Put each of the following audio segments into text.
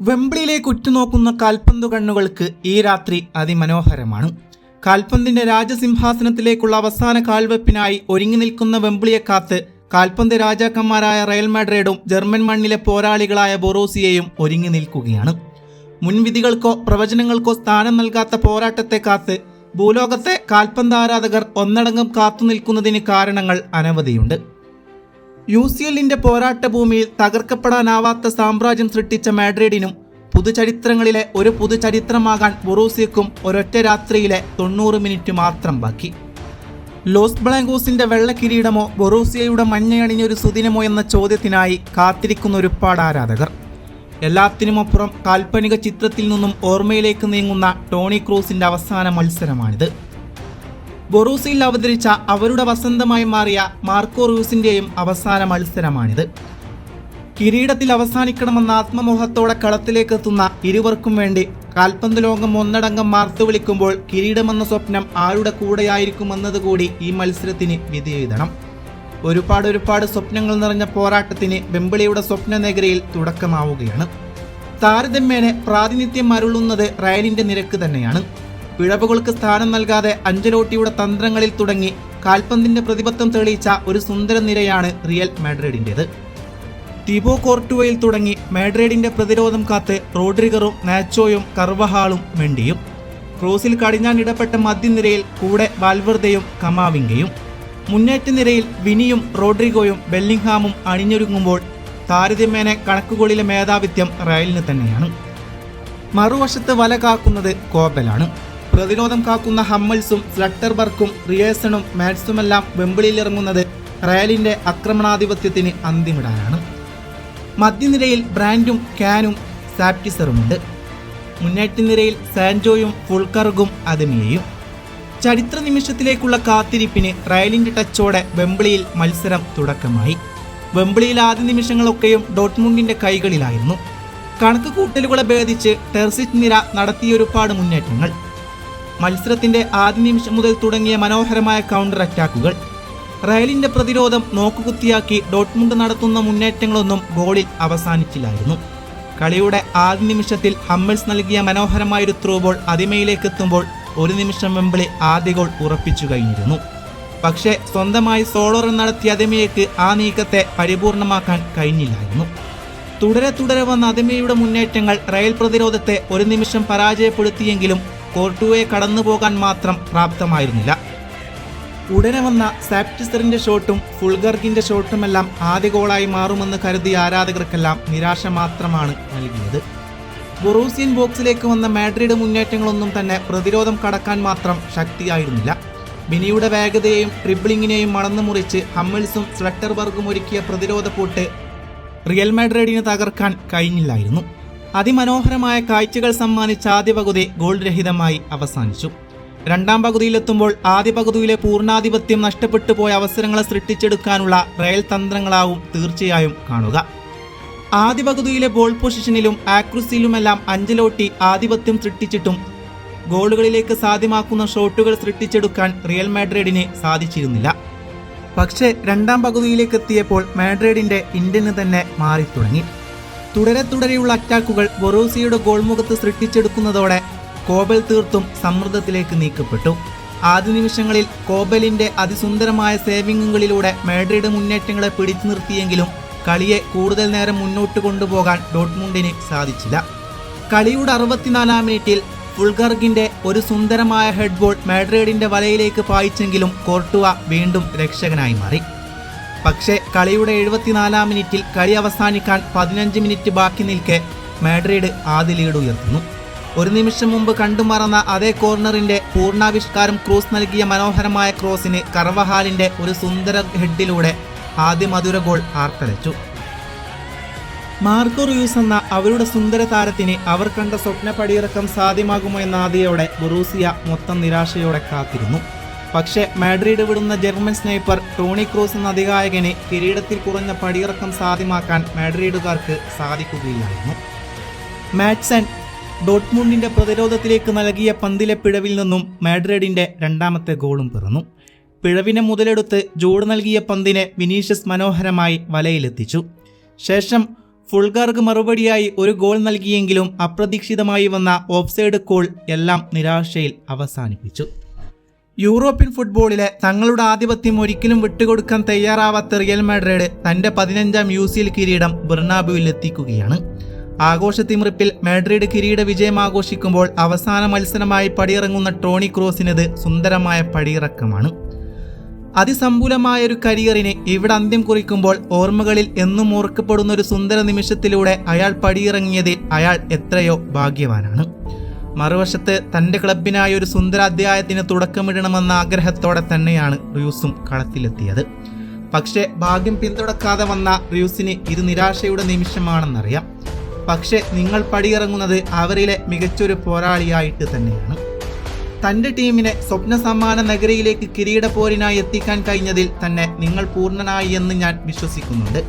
വെമ്പിളിയിലേക്ക് ഉറ്റുനോക്കുന്ന കാൽപന്തു കണ്ണുകൾക്ക് ഈ രാത്രി അതിമനോഹരമാണ്. കാൽപന്തിന്റെ രാജസിംഹാസനത്തിലേക്കുള്ള അവസാന കാൽവെപ്പിനായി ഒരുങ്ങി നിൽക്കുന്ന വെമ്പിളിയെ കാത്ത് കാൽപന്ത് രാജാക്കന്മാരായ റയൽ മാഡ്രിഡും ജർമ്മൻ മണ്ണിലെ പോരാളികളായ ബൊറോസിയയും ഒരുങ്ങി നിൽക്കുകയാണ്. മുൻവിധികൾക്കോ പ്രവചനങ്ങൾക്കോ സ്ഥാനം നൽകാത്ത പോരാട്ടത്തെ കാത്ത് ഭൂലോകത്തെ കാൽപന്ത് ആരാധകർ ഒന്നടങ്കം കാത്തു നിൽക്കുന്നതിന് കാരണങ്ങൾ അനവധിയുണ്ട്. യു സി എല്ലിന്റെ പോരാട്ടഭൂമിയിൽ തകർക്കപ്പെടാനാവാത്ത സാമ്രാജ്യം സൃഷ്ടിച്ച മാഡ്രിഡിനും പുതുചരിത്രങ്ങളിലെ ഒരു പുതുചരിത്രമാകാൻ ബൊറൂസിയക്കും ഒരൊറ്റ രാത്രിയിലെ തൊണ്ണൂറ് മിനിറ്റ് മാത്രം ബാക്കി. ലോസ് ബ്ലാങ്കോസിന്റെ വെള്ള കിരീടമോ ബൊറൂസിയയുടെ മഞ്ഞയണിഞ്ഞൊരു സുദിനമോ എന്ന ചോദ്യത്തിനായി കാത്തിരിക്കുന്ന ഒരുപാട് ആരാധകർ എല്ലാത്തിനുമപ്പുറം കാൽപ്പനിക ചിത്രത്തിൽ നിന്നും ഓർമ്മയിലേക്ക് നീങ്ങുന്ന ടോണി ക്രൂസിന്റെ അവസാന മത്സരമാണിത്. ബൊറൂസിയിൽ അവതരിച്ച അവരുടെ വസന്തമായി മാറിയ മാർക്കോ റൂസിന്റെയും അവസാന മത്സരമാണിത്. കിരീടത്തിൽ അവസാനിക്കണമെന്ന ആത്മമോഹത്തോടെ കളത്തിലേക്ക് എത്തുന്ന ഇരുവർക്കും വേണ്ടി കാൽപന്ത് ലോകം ഒന്നടങ്കം മാർത്തു വിളിക്കുമ്പോൾ കിരീടമെന്ന സ്വപ്നം ആരുടെ കൂടെയായിരിക്കുമെന്നതുകൂടി ഈ മത്സരത്തിന് വിധിയെഴുതണം ഒരുപാട് ഒരുപാട് സ്വപ്നങ്ങൾ നിറഞ്ഞ പോരാട്ടത്തിന് വെമ്പിളിയുടെ സ്വപ്ന നഗരിയിൽ തുടക്കമാവുകയാണ്. താരതമ്യേന പ്രാതിനിധ്യം അരുളുന്നത് റയലിന്റെ നിരക്ക് തന്നെയാണ്. പിഴവുകൾക്ക് സ്ഥാനം നൽകാതെ അഞ്ചലോട്ടിയുടെ തന്ത്രങ്ങളിൽ തുടങ്ങി കാൽപന്തിന്റെ പ്രതിബദ്ധം തെളിയിച്ച ഒരു സുന്ദര നിരയാണ് റിയൽ മാഡ്രിഡിന്റേത്. തിബോ കോർട്ടുവയിൽ തുടങ്ങി മാഡ്രിഡിന്റെ പ്രതിരോധം കാത്ത് റോഡ്രിഗറും നാച്ചോയും കർവഹാളും മെണ്ടിയും. ക്രോസിൽ കടിഞ്ഞാൻ ഇടപെട്ട മധ്യനിരയിൽ കൂടെ വാൽവർദയും കമാവിംഗയും. മുന്നേറ്റ നിരയിൽ വിനിയും റോഡ്രിഗോയും ബെല്ലിംഗ്ഹാമും അണിഞ്ഞൊരുങ്ങുമ്പോൾ താരതമ്യേന കണക്കുകളിലെ മേധാവിത്യം റയലിന് തന്നെയാണ്. മറുവശത്ത് വല കാക്കുന്നത് കോബലാണ്. പ്രതിരോധം കാക്കുന്ന ഹമ്മൽസും സ്ലട്ടർബർക്കും റിയേഴ്സണും മാറ്റ്സുമെല്ലാം വെമ്പിളിയിലിറങ്ങുന്നത് റയലിന്റെ ആക്രമണാധിപത്യത്തിന് അന്തിമിടാനാണ്. മധ്യനിരയിൽ ബ്രാൻഡും ക്യാനും സാപ്റ്റിസറുമുണ്ട്. മുന്നേറ്റ നിരയിൽ സാൻജോയും ഫുൾക്കറുകും അദമിയയും. ചരിത്ര നിമിഷത്തിലേക്കുള്ള കാത്തിരിപ്പിന് റയലിന്റെ ടച്ചോടെ വെമ്പിളിയിൽ മത്സരം തുടക്കമായി. വെമ്പിളിയിൽ ആദ്യ നിമിഷങ്ങളൊക്കെയും ഡോട്ട്മുണ്ടിന്റെ കൈകളിലായിരുന്നു. കണക്ക് കൂട്ടലുകളെ ഭേദിച്ച് ടെർസിറ്റ് നിര നടത്തിയൊരുപാട് മുന്നേറ്റങ്ങൾ. മത്സരത്തിന്റെ ആദ്യ നിമിഷം മുതൽ തുടങ്ങിയ മനോഹരമായ കൗണ്ടർ അറ്റാക്കുകൾ റയലിന്റെ പ്രതിരോധം നോക്കുകുത്തിയാക്കി ഡോട്ട്മുണ്ട് നടത്തുന്ന മുന്നേറ്റങ്ങളൊന്നും ഗോളിൽ അവസാനിച്ചില്ലായിരുന്നു. കളിയുടെ ആദ്യ നിമിഷത്തിൽ ഹമ്മൽസ് നൽകിയ മനോഹരമായൊരു ത്രൂ ബോൾ അതിമയിലേക്ക് എത്തുമ്പോൾ ഒരു നിമിഷം വെമ്പിളി ആദ്യ ഗോൾ ഉറപ്പിച്ചു കഴിഞ്ഞിരുന്നു. പക്ഷേ സ്വന്തമായി സോളോ റൺ നടത്തിയ അതിമയക്ക് ആ നീക്കത്തെ പരിപൂർണമാക്കാൻ കഴിഞ്ഞില്ലായിരുന്നു. തുടരെ തുടരെ വന്ന അതിമയുടെ മുന്നേറ്റങ്ങൾ റയൽ പ്രതിരോധത്തെ ഒരു നിമിഷം പരാജയപ്പെടുത്തിയെങ്കിലും കോർട്ടുവയെ കടന്നുപോകാൻ മാത്രം പ്രാപ്തമായിരുന്നില്ല. ഉടനെ വന്ന സാപ്റ്റിസറിന്റെ ഷോട്ടും ഫുൾഗർഗിന്റെ ഷോട്ടുമെല്ലാം ആദ്യ ഗോളായി മാറുമെന്ന് കരുതിയ ആരാധകർക്കെല്ലാം നിരാശ മാത്രമാണ് നൽകിയത്. ബൊറൂസിയൻ ബോക്സിലേക്ക് വന്ന മാഡ്രിഡ് മുന്നേറ്റങ്ങളൊന്നും തന്നെ പ്രതിരോധം കടക്കാൻ മാത്രം ശക്തിയായിരുന്നില്ല. ബിനിയുടെ വേഗതയെയും ട്രിബിളിങ്ങിനെയും മണന്നു മുറിച്ച് ഹമ്മിൾസും സ്വെറ്റർബർഗും ഒരുക്കിയ പ്രതിരോധ പൂട്ട് റിയൽ മാഡ്രിഡിനെ തകർക്കാൻ കഴിഞ്ഞില്ലായിരുന്നു. അതിമനോഹരമായ കാഴ്ചകൾ സമ്മാനിച്ച ആദ്യ പകുതി ഗോൾ രഹിതമായി അവസാനിച്ചു. രണ്ടാം പകുതിയിലെത്തുമ്പോൾ ആദ്യ പകുതിയിലെ പൂർണാധിപത്യം നഷ്ടപ്പെട്ടു പോയ അവസരങ്ങളെ സൃഷ്ടിച്ചെടുക്കാനുള്ള റയൽ തന്ത്രങ്ങളാവും തീർച്ചയായും കാണുക. ആദ്യ പകുതിയിലെ ബോൾ പൊസിഷനിലും ആക്രുസിയിലുമെല്ലാം അഞ്ചലോട്ടി ആധിപത്യം സൃഷ്ടിച്ചിട്ടും ഗോളുകളിലേക്ക് സാധ്യമാക്കുന്ന ഷോട്ടുകൾ സൃഷ്ടിച്ചെടുക്കാൻ റിയൽ മാഡ്രിഡിന് സാധിച്ചിരുന്നില്ല. പക്ഷേ രണ്ടാം പകുതിയിലേക്ക് എത്തിയപ്പോൾ മാഡ്രിഡിന്റെ ഇന്ത്യന് തന്നെ മാറിത്തുടങ്ങി. തുടരെ തുടരെയുള്ള അറ്റാക്കുകൾ ബൊറൂസിയുടെ ഗോൾമുഖത്ത് സൃഷ്ടിച്ചെടുക്കുന്നതോടെ കോബൽ തീർത്തും സമ്മർദ്ദത്തിലേക്ക് നീക്കപ്പെട്ടു. ആദ്യ നിമിഷങ്ങളിൽ കോബലിന്റെ അതിസുന്ദരമായ സേവിങ്ങുകളിലൂടെ മാഡ്രിഡ് മുന്നേറ്റങ്ങളെ പിടിച്ചു നിർത്തിയെങ്കിലും കളിയെ കൂടുതൽ നേരം മുന്നോട്ട് കൊണ്ടുപോകാൻ ഡോട്ട്മുണ്ടിന് സാധിച്ചില്ല. കളിയുടെ അറുപത്തിനാലാം മിനിറ്റിൽ ഫുൾഗർഗിന്റെ ഒരു സുന്ദരമായ ഹെഡ്ബോൾ മാഡ്രിഡിന്റെ വലയിലേക്ക് പായിച്ചെങ്കിലും കോർട്ടുവ വീണ്ടും രക്ഷകനായി മാറി. പക്ഷേ കളിയുടെ എഴുപത്തിനാലാം മിനിറ്റിൽ കളി അവസാനിക്കാൻ പതിനഞ്ച് മിനിറ്റ് ബാക്കി നിൽക്കെ മാഡ്രിഡ് ആദ്യ ലീഡ് ഉയർത്തുന്നു. ഒരു നിമിഷം മുമ്പ് കണ്ടുമറന്ന അതേ കോർണറിന്റെ പൂർണാവിഷ്കാരം ക്രൂസ് നൽകിയ മനോഹരമായ ക്രോസിന് കർവഹാലിന്റെ ഒരു സുന്ദര ഹെഡിലൂടെ ആദ്യ മധുര ഗോൾ ആർത്തലച്ചു. മാർക്കോ റൂസ് എന്ന അവരുടെ സുന്ദര താരത്തിന് അവർ കണ്ട സ്വപ്ന പടിയിറക്കം സാധ്യമാകുമോ എന്ന ആദിയോടെ ബൊറൂസിയ മൊത്തം നിരാശയോടെ കാത്തിരുന്നു. പക്ഷേ മാഡ്രിഡ് വിടുന്ന ജർമ്മൻ സ്നൈപ്പർ ടോണി ക്രൂസ് എന്ന അധികായകനെ കിരീടത്തിൽ കുറഞ്ഞ പടിയിറക്കം സാധ്യമാക്കാൻ മാഡ്രിഡുകാർക്ക് സാധിക്കുകയില്ലായിരുന്നു മാറ്റ്സൺ ഡോട്ട്മുണ്ടിന്റെ പ്രതിരോധത്തിലേക്ക് നൽകിയ പന്തിലെ പിഴവിൽ നിന്നും മാഡ്രിഡിന്റെ രണ്ടാമത്തെ ഗോളും പിറന്നു. പിഴവിനെ മുതലെടുത്ത് ജോഡ് നൽകിയ പന്തിനെ വിനീഷ്യസ് മനോഹരമായി വലയിലെത്തിച്ചു. ശേഷം ഫുൾഗാർക്ക് മറുപടിയായി ഒരു ഗോൾ നൽകിയെങ്കിലും അപ്രതീക്ഷിതമായി വന്ന ഓഫ്സൈഡ് കോൾ എല്ലാം നിരാശയിൽ അവസാനിപ്പിച്ചു. യൂറോപ്യൻ ഫുട്ബോളിലെ തങ്ങളുടെ ആധിപത്യം ഒരിക്കലും വിട്ടുകൊടുക്കാൻ തയ്യാറാവാത്ത റിയൽ മാഡ്രിഡ് തന്റെ പതിനഞ്ചാം യു സി എൽ കിരീടം ബെർണാബുവിൽ എത്തിക്കുകയാണ്. ആഘോഷത്തിമിറിപ്പിൽ മാഡ്രിഡ് കിരീട വിജയം ആഘോഷിക്കുമ്പോൾ അവസാന മത്സരമായി പടിയിറങ്ങുന്ന ടോണി ക്രോസിനത് സുന്ദരമായ പടിയിറക്കമാണ്. അതിസമ്പൂലമായ ഒരു കരിയറിന് ഇവിടെ അന്ത്യം കുറിക്കുമ്പോൾ ഓർമ്മകളിൽ എന്നും ഓർക്കപ്പെടുന്ന ഒരു സുന്ദര നിമിഷത്തിലൂടെ അയാൾ പടിയിറങ്ങിയതിൽ അയാൾ എത്രയോ ഭാഗ്യവാനാണ്. മറുവശത്ത് തന്റെ ക്ലബിനായി ഒരു സുന്ദര അധ്യായത്തിന് തുടക്കമിടണമെന്ന ആഗ്രഹത്തോടെ തന്നെയാണ് റിയൂസും കളത്തിലെത്തിയത്. പക്ഷേ ഭാഗ്യം പിന്തുടക്കാതെ വന്ന റിയൂസിന് ഇത് നിരാശയുടെ നിമിഷമാണെന്നറിയാം. പക്ഷേ നിങ്ങൾ പടിയിറങ്ങുന്നത് അവരിലെ മികച്ചൊരു പോരാളിയായിട്ട് തന്നെയാണ്. തന്റെ ടീമിനെ സ്വപ്ന സമ്മാന നഗരിയിലേക്ക് കിരീടപ്പോരിനായി എത്തിക്കാൻ കഴിഞ്ഞതിൽ തന്നെ നിങ്ങൾ പൂർണനായി എന്ന് ഞാൻ വിശ്വസിക്കുന്നുണ്ട്.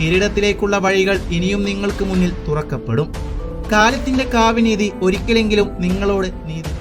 കിരീടത്തിലേക്കുള്ള വഴികൾ ഇനിയും നിങ്ങൾക്ക് മുന്നിൽ തുറക്കപ്പെടും. കാലത്തിന്റെ കാവ്യനീതി ഒരിക്കലെങ്കിലും നിങ്ങളോട് നീതി